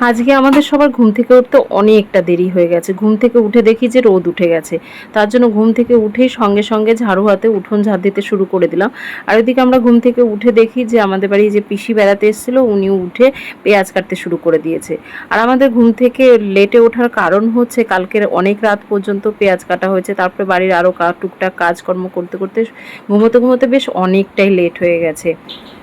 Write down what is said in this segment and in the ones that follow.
আজকে আমাদের সবার ঘুম থেকে উঠতে অনেকটা দেরি হয়ে গেছে। ঘুম থেকে উঠে দেখি যে রোদ উঠে গেছে। তার জন্য ঘুম থেকে উঠেই সঙ্গে সঙ্গে ঝাড়ু হাতে উঠোন ঝাড় দিতে শুরু করে দিলাম। আর ওইদিকে আমরা ঘুম থেকে উঠে দেখি যে আমাদের বাড়ি যে পিসি বেড়াতে এসেছিল উনি উঠে পেঁয়াজ কাটতে শুরু করে দিয়েছে। আর আমাদের ঘুম থেকে লেটে ওঠার কারণ হচ্ছে কালকের অনেক রাত পর্যন্ত পেঁয়াজ কাটা হয়েছে। তারপরে বাড়ির আরও টুকটাক কাজকর্ম করতে করতে ঘুমোতে ঘুমোতে বেশ অনেকটাই লেট হয়ে গেছে।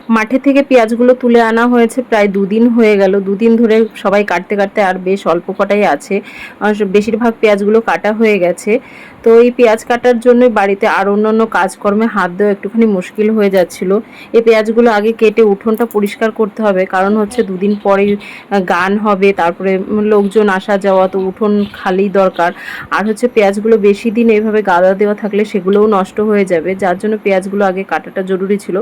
মাঠে থেকে পেঁয়াজগুলো তুলে আনা হয়েছে, প্রায় দুদিন হয়ে গেল। দুদিন ধরে সবাই কাটতে কাটতে আর বেশ অল্প কটাই আছে। বেশিরভাগ পেঁয়াজগুলো কাটা হয়ে গেছে। তো এই পেঁয়াজ কাটার জন্য বাড়িতে আর অন্য অন্য কাজকর্মে হাত দেওয়া একটুখানি মুশকিল হয়ে যাচ্ছিল। এই পেঁয়াজগুলো আগে কেটে উঠোনটা পরিষ্কার করতে হবে, কারণ হচ্ছে দুদিন পরেই গান হবে, তারপরে লোকজন আসা যাওয়া, তো উঠোন খালি দরকার। আর হচ্ছে পেঁয়াজগুলো বেশি দিন এইভাবে গাদা দেওয়া থাকলে সেগুলোও নষ্ট হয়ে যাবে, যার জন্য পেঁয়াজগুলো আগে কাটাটা জরুরি ছিল।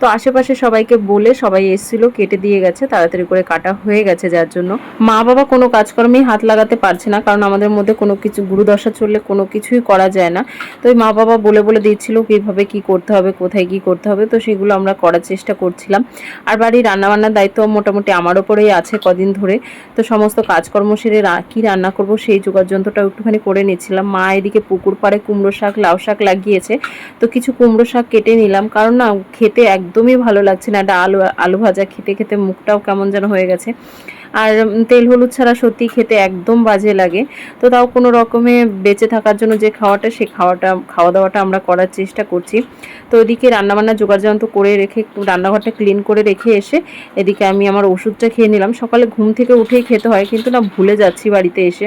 তো আশেপাশে সবাইকে বলে সবাই এসেছিল, কেটে দিয়ে গেছে, তাড়াতাড়ি করে কাটা হয়ে গেছে যার জন্য। মা বাবা কোনো কাজকর্মেই হাত লাগাতে পারছে না, কারণ আমাদের মধ্যে কোনো কিছু গুরুদশা চললে কোনো কিছুই করা যায় না। তো মা বাবা বলে বলে দিচ্ছিল কীভাবে কি করতে হবে, কোথায় কি করতে হবে, তো সেগুলো আমরা করার চেষ্টা করছিলাম। আর বাড়ির রান্নাবান্নার দায়িত্ব মোটামুটি আমার ওপরেই আছে কদিন ধরে। তো সমস্ত কাজকর্ম সেরে কি রান্না করব সেই যোগার যন্ত্রটা একটুখানি করে নিচ্ছিলাম। মা এদিকে পুকুর পাড়ে কুমড়ো শাক, লাউ শাক লাগিয়েছে। তো কিছু কুমড়ো শাক কেটে নিলাম, কারণ না খেতে একদমই ভালো লাগছে না একটা আলু আলু ভাজা খেতে খেতে মুখটাও কেমন যেন হয়ে গেছে। আর তেল হলুদ ছাড়া সত্যি খেতে একদম বাজে লাগে। তো তাও কোনো রকমে বেঁচে থাকার জন্য যে খাওয়াটা সেই খাওয়াটা, খাওয়া দাওয়াটা আমরা করার চেষ্টা করছি। তো ওইদিকে রান্নাবান্না জোগাড় যন্ত্র করে রেখে রান্নাঘরটা ক্লিন করে রেখে এসে এদিকে আমি আমার ওষুধটা খেয়ে নিলাম। সকালে ঘুম থেকে উঠেই খেতে হয়, কিন্তু না ভুলে যাচ্ছি বাড়িতে এসে।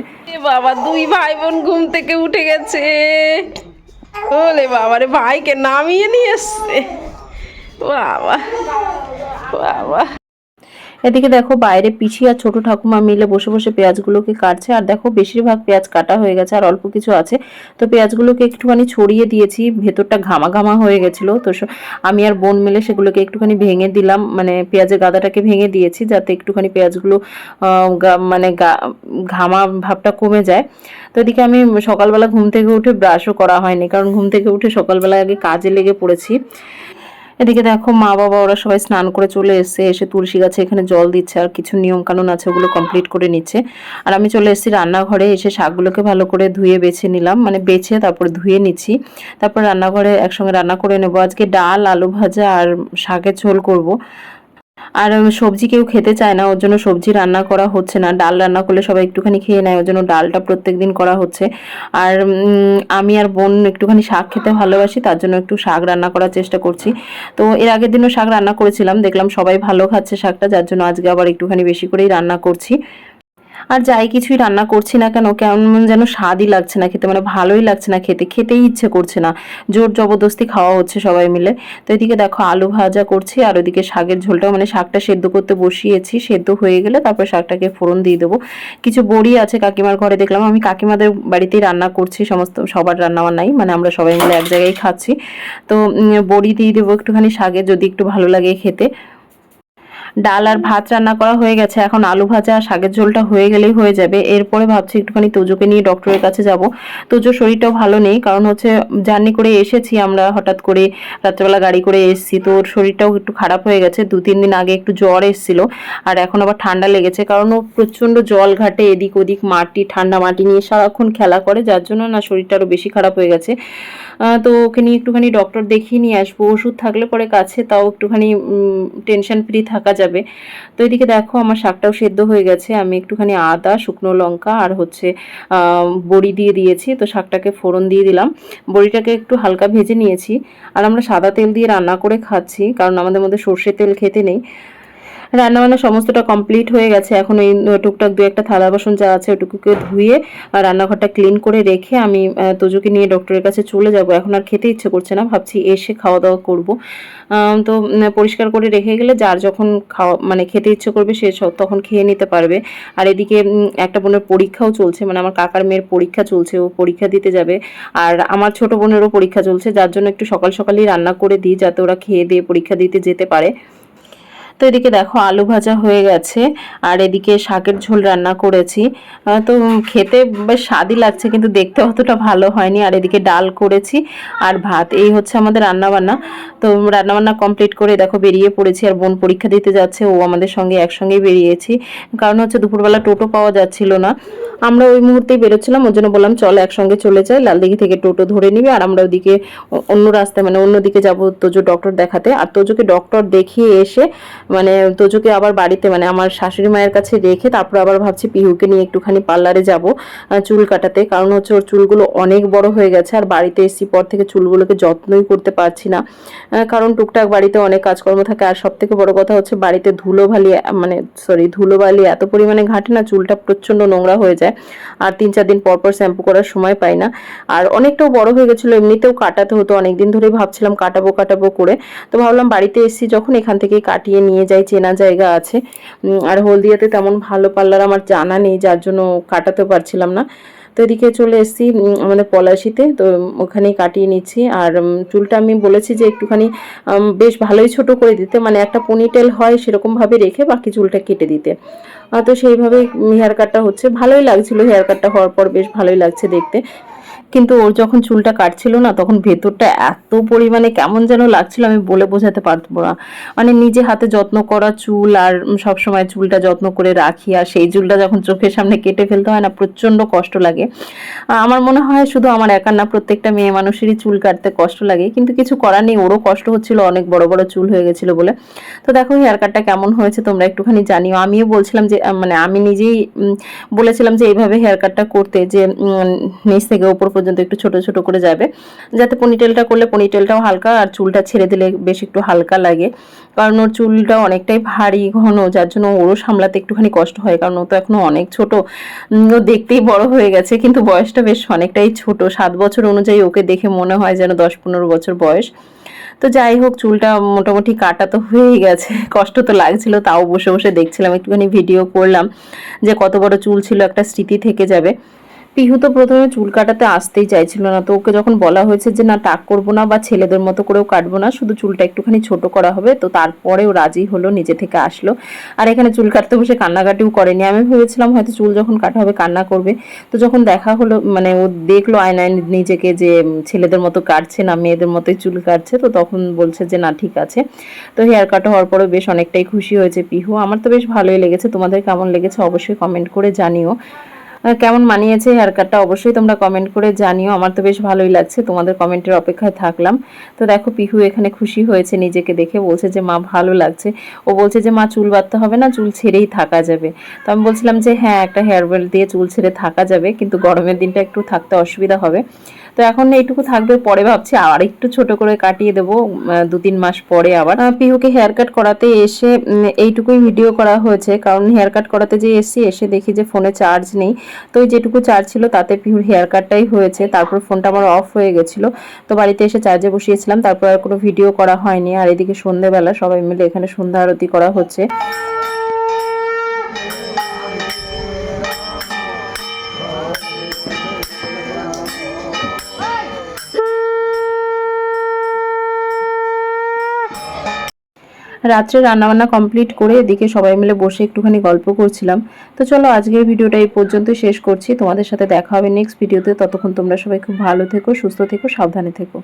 বাবা, দুই ভাই বোন ঘুম থেকে উঠে গেছে। বাবা রে, ভাইকে নামিয়ে নিয়ে এসছে। এদিকে দেখো বাইরে পিছি আর ছোট ঠাকুমা মিলে বসে বসে পেঁয়াজগুলোকে কাটছে, আর দেখো বেশিরভাগ পেঁয়াজ কাটা হয়ে গেছে আর অল্প কিছু আছে। তো পেঁয়াজগুলোকে একটুখানি ছড়িয়ে দিয়েছি, ভেতরটা ঘামা ঘামা হয়ে গেছিল। তো আমি আর বোন মিলে সেগুলোকে একটুখানি ভেঙে দিলাম মানে পেঁয়াজের গাদাটাকে ভেঙে দিয়েছি যাতে একটুখানি পেঁয়াজগুলো মানে ঘামা ভাবটা কমে যায়। তো এদিকে আমি সকালবেলা ঘুম থেকে উঠে ব্রাশও করা হয়নি, কারণ ঘুম থেকে উঠে সকালবেলা আগে কাজে লেগে পড়েছি। এদিকে দেখো মা বাবা, ওরা সবাই স্নান করে চলে এসেছে এসে তুলসী গাছে এখানে জল দিচ্ছে আর কিছু নিয়ম কানুন আছে ওগুলো কমপ্লিট করে নিচ্ছে। আর আমি চলে এসেছি রান্নাঘরে, এসে শাকগুলোকে ভালো করে ধুয়ে বেছে নিলাম মানে বেছে তারপরে ধুয়ে নিচ্ছি। তারপর রান্নাঘরে একসঙ্গে রান্না করে নেব। আজকে ডাল, আলু ভাজা আর শাকের ঝোল করব। আর সবজি কেউ খেতে চায় না, ওর জন্য সবজি রান্না করা হচ্ছে না। ডাল রান্না করলে সবাই একটুখানি খেয়ে নেয়, ওর জন্য ডালটা প্রত্যেক দিন করা হচ্ছে। আর আমি আর বোন একটুখানি শাক খেতে ভালোবাসি, তার জন্য একটু শাক রান্না করার চেষ্টা করছি। তো এর আগের দিনও শাক রান্না করেছিলাম, দেখলাম সবাই ভালো খাচ্ছে শাকটা, যার জন্য আজকে আবার একটুখানি বেশি করেই রান্না করছি। আর যাই কিছুই রান্না করছি না কেন, কেমন যেন স্বাদই লাগছে না খেতে মানে ভালোই লাগছে না খেতে, খেতেই ইচ্ছে করছে না। জোর জবরদস্তি খাওয়া হচ্ছে সবাই মিলে। তো এদিকে দেখো আলু ভাজা করছি, আর ওইদিকে শাকের ঝোলটাও মানে শাকটা সেদ্ধ করতে বসিয়েছি, সেদ্ধ হয়ে গেলে তারপর শাকটাকে ফোড়ন দিয়ে দেবো। কিছু বড়ি আছে কাকিমার ঘরে, দেখলাম আমি কাকিমাদের বাড়িতেই রান্না করছি, সমস্ত সবার রান্না বান্নাই মানে আমরা সবাই মিলে এক জায়গায় খাচ্ছি। তো বড়ি দিয়ে দেবো একটুখানি শাকে যদি একটু ভালো লাগে খেতে। ডাল আর ভাত রান্না করা হয়ে গেছে। এখন আলু ভাজা আর শাকের ঝোলটা হয়ে গেলেই হয়ে যাবে। এরপরে ভাবছি একটুখানি তোজোকে নিয়ে ডক্টরের কাছে যাব। তোজোর শরীরটাও ভালো নেই, কারণ হচ্ছে জার্নি করে এসেছি আমরা হঠাৎ করে। রাত্রেবেলা গাড়ি করে এসেছি, তো ওর শরীরটাও একটু খারাপ হয়ে গেছে। দু তিন দিন আগে একটু জ্বর এসেছিল, আর এখন আবার ঠান্ডা লেগেছে, কারণ ও প্রচণ্ড জল ঘাটে এদিক ওদিক মাটি, ঠান্ডা মাটি নিয়ে সারাক্ষণ খেলা করে, যার জন্য না শরীরটা আরও বেশি খারাপ হয়ে গেছে। তো ওকে নিয়ে একটুখানি ডক্টর দেখিয়ে নিয়ে আসব। ওষুধ থাকলে পরে কাছে, তাও একটুখানি টেনশন ফ্রি থাকা যাবে। তো এদিকে দেখো আমার শাকটাও সেদ্ধ হয়ে গেছে। আমি একটুখানি আদা, শুকনো লঙ্কা আর হচ্ছে বড়ি দিয়ে দিয়েছি। তো শাকটাকে ফোড়ন দিয়ে দিলাম। বড়িটাকে একটু হালকা ভেজে নিয়েছি। আর আমরা সাদা তেল দিয়ে রান্না করে খাচ্ছি, কারণ আমাদের মধ্যে সর্ষের তেল খেতে নেই। রান্নাবান্না সমস্তটা কমপ্লিট হয়ে গেছে। এখন এই টুকটাক দু একটা থালা বাসন যা আছে ওটুকুকে ধুয়ে রান্নাঘরটা ক্লিন করে রেখে আমি তোজোকে নিয়ে ডক্টরের কাছে চলে যাব। এখন আর খেতে ইচ্ছে করছে না, ভাবছি এসে খাওয়া দাওয়া করব তো পরিষ্কার করে রেখে গেলে যার যখন খাওয়া মানে খেতে ইচ্ছে করবে স- তখন খেয়ে নিতে পারবে। আর এদিকে একটা বোনের পরীক্ষাও চলছে মানে আমার কাকার মেয়ের পরীক্ষা চলছে, ও পরীক্ষা দিতে যাবে। আর আমার ছোট বোনেরও পরীক্ষা চলছে, যার জন্য একটু সকাল সকালই রান্না করে দিই, যাতে ওরা খেয়ে দিয়ে পরীক্ষা দিতে যেতে পারে। তো এদিকে দেখো আলু ভাজা হয়ে গেছে, আর এদিকে শাকের ঝোল রান্না করেছি। তো খেতে বেশ স্বাদই লাগছে, কিন্তু দেখতে অতটা ভালো হয়নি। আর এদিকে ডাল করেছি, আর ভাত, এই হচ্ছে আমাদের রান্নাবান্না। তো রান্নাবান্না কমপ্লিট করে দেখো বেরিয়ে পড়েছি, আর বোন পরীক্ষা দিতে যাচ্ছে, ও আমাদের সঙ্গে একসঙ্গেই বেরিয়েছি। কারণ হচ্ছে দুপুরবেলা টোটো পাওয়া যাচ্ছিল না। আমরা ওই মুহূর্তেই বেরোচ্ছিলাম ওই জন্য বললাম, চল একসঙ্গে চলে যাই, লালদিঘি থেকে টোটো ধরে নিবি, আর আমরা ওদিকে অন্য রাস্তায় মানে অন্যদিকে যাব তোজো ডক্টর দেখাতে। আর তোজোকে ডক্টর দেখিয়ে এসে মানে তোজোকে আবার বাড়িতে মানে আমার শাশুড়ি মায়ের কাছে রেখে তারপর আবার ভাবছি পিহুকে নিয়ে একটুখানি পার্লারে যাব চুল কাটাতে। কারণ হচ্ছে ওর চুলগুলো অনেক বড় হয়ে গেছে, আর বাড়িতে এসি পর থেকে চুলগুলোকে যত্নই করতে পারছি না। কারণ টুকটাক বাড়িতে অনেক কাজকর্ম থাকে, আর সব থেকে বড় কথা হচ্ছে বাড়িতে ধুলোবালি মানে সরি ধুলোবালি এত পরিমাণে ঘাটে না, চুলটা প্রচণ্ড নোংরা হয়ে যায়, আর তিন চার দিন পর পর শ্যাম্পু করার সময় পাই না। আর অনেকটাও বড় হয়ে গেছিল, এমনিতেও কাটাতে হতো, অনেকদিন ধরে ভাবছিলাম কাটাবো কাটাবো করে। তো ভাবলাম বাড়িতে এসেছি যখন এখান থেকেই কাটিয়ে নিয়ে যাই চেনা জায়গা আছে। আর হলদিয়াতে তেমন ভালো পার্লার আমার জানা নেই, যার জন্য কাটাতে পারছিলাম না। তো এদিকে চলে এসেছি আমাদের পলাশিতে। তো ওখানেই কাটিয়ে নিচ্ছি। আর চুলটা আমি বলেছি যে একটুখানি বেশ ভালোই ছোট করে দিতে। মানে একটা পনিটেল হয় সেরকমভাবে রেখে বাকি চুলটা কেটে দিতে। তো সেইভাবে হেয়ার কাটটা হচ্ছে। ভালোই লাগছিল হেয়ার কাটটা হওয়ার পর বেশ ভালোই লাগছে দেখতে। কিন্তু ওর যখন চুলটা কাটছিল না, তখন ভেতরটা এত পরিমাণে কেমন যেন লাগছিল, আমি বলে বোঝাতে পারব না। মানে নিজে হাতে যত্ন করা চুল আর সব সময় চুলটা যত্ন করে রাখি আর সেই চুলটা যখন চোখের সামনে কেটে ফেলতে হয় না প্রচণ্ড কষ্ট লাগে। আমার মনে হয় শুধু আমার একার না, প্রত্যেকটা মেয়ে মানুষেরই চুল কাটতে কষ্ট লাগে। কিন্তু কিছু করার নেই, ওরও কষ্ট হচ্ছিল, অনেক বড় বড় চুল হয়ে গেছিল বলে। তো দেখো হেয়ার কাটটা কেমন হয়েছে তোমরা একটুখানি জানিও। আমিও বলছিলাম যে মানে আমি নিজেই বলেছিলাম যে, এইভাবে হেয়ার কাটটা করতে যে নিচ থেকে উপর পর্যন্ত একটু ছোট ছোট করে যাবে। যাতে পনিটেলটা করলে পনিটেলটাও হালকা আর চুলটা ছেড়ে দিলে বেশ একটু হালকা লাগে। কারণ ওর চুলটা অনেকটাই ভারী ঘন, যার জন্য ওরও সামলাতে একটুখানি কষ্ট হয়। কারণ ও তো এখনও অনেক ছোট। ও দেখতেই বড় হয়ে গেছে, কিন্তু বয়সটা বেশ অনেকটাই ছোট। সাত বছর অনুযায়ী ওকে দেখে মনে হয় যেন দশ পনেরো বছর বয়স। তো যাই হোক, চুলটা মোটামুটি কাটা তো হয়েই গেছে। কষ্ট তো লাগছিল, তাও বসে বসে দেখছিলাম, একটুখানি ভিডিও করলাম যে কত বড় চুল ছিল একটা স্মৃতি থেকে যাবে। পিহু তো প্রথমে চুল কাটাতে আসতেই চাইছিল না, তো ওকে যখন বলা হয়েছে যে না, টাক করব না বা ছেলেদের মতো করেও কাটবো না, শুধু চুলটা একটুখানি ছোট করা হবে, তো তারপরেও রাজি হলো, নিজে থেকে আসলো। আর এখানে চুল কাটতে বসে কান্নাকাটিও করেনি। আমি ভেবেছিলাম হয়তো চুল যখন কাটা হবে, কান্না করবে। তো যখন দেখা হলো মানে ও দেখল আয়নায় নিজেকে যে ছেলেদের মতো কাটছে না, মেয়েদের মতোই চুল কাটছে, তো তখন বলছে যে, না, ঠিক আছে। তো হেয়ার কাট হওয়ার পরেও বেশ অনেকটাই খুশি হয়েছে পিহু। আমার তো বেশ ভালোই লেগেছে। তোমাদের কেমন লেগেছে অবশ্যই কমেন্ট করে জানিও। কেমন মানিয়েছে হেয়ার কাটটা অবশ্যই তোমরা কমেন্ট করে জানিও। আমার তো বেশ ভালোই লাগছে, তোমাদের কমেন্টের অপেক্ষায় থাকলাম। তো দেখো, পিহু এখানে খুশি হয়েছে নিজেকে দেখে, বলছে যে, মা, ভালো লাগছে। ও বলছে যে, মা, চুল বাঁধতে হবে না, চুল ছেড়েই থাকা যাবে। তো আমি বলছিলাম যে হ্যাঁ একটা হেয়ার বেল্ট দিয়ে চুল ছেড়ে থাকা যাবে, কিন্তু গরমের দিনটা একটু থাকতে অসুবিধা হবে। তো এখন এইটুকু থাকবে, পরে ভাবছি আর একটু ছোট করে কাটিয়ে দেবো দু তিন মাস পরে আবার। পিহুকে হেয়ার কাট করাতে এসে এইটুকুই ভিডিও করা হয়েছে, কারণ হেয়ার কাট করাতে যে এসেছি, এসে দেখি যে ফোনে চার্জ নেই। তো ওই যেটুকু চার্জ ছিল তাতে পিহুর হেয়ার কাটটাই হয়েছে, তারপর ফোনটা আমার অফ হয়ে গেছিল। তো বাড়িতে এসে চার্জে বসিয়েছিলাম, তারপর আর কোনো ভিডিও করা হয়নি। আর এদিকে সন্ধেবেলা সবাই মিলে এখানে সন্ধ্যা আরতি করা হচ্ছে। রাত্রে রান্নাবান্না কমপ্লিট করে এদিকে সবাই মিলে বসে একটুখানি গল্প করছিলাম। তো চলো আজকের ভিডিওটা এই পর্যন্ত শেষ করছি। তোমাদের সাথে দেখা হবে নেক্সট ভিডিওতে ততক্ষণ তোমরা সবাই খুব ভালো থেকো, সুস্থ থেকো, সাবধানে থেকো।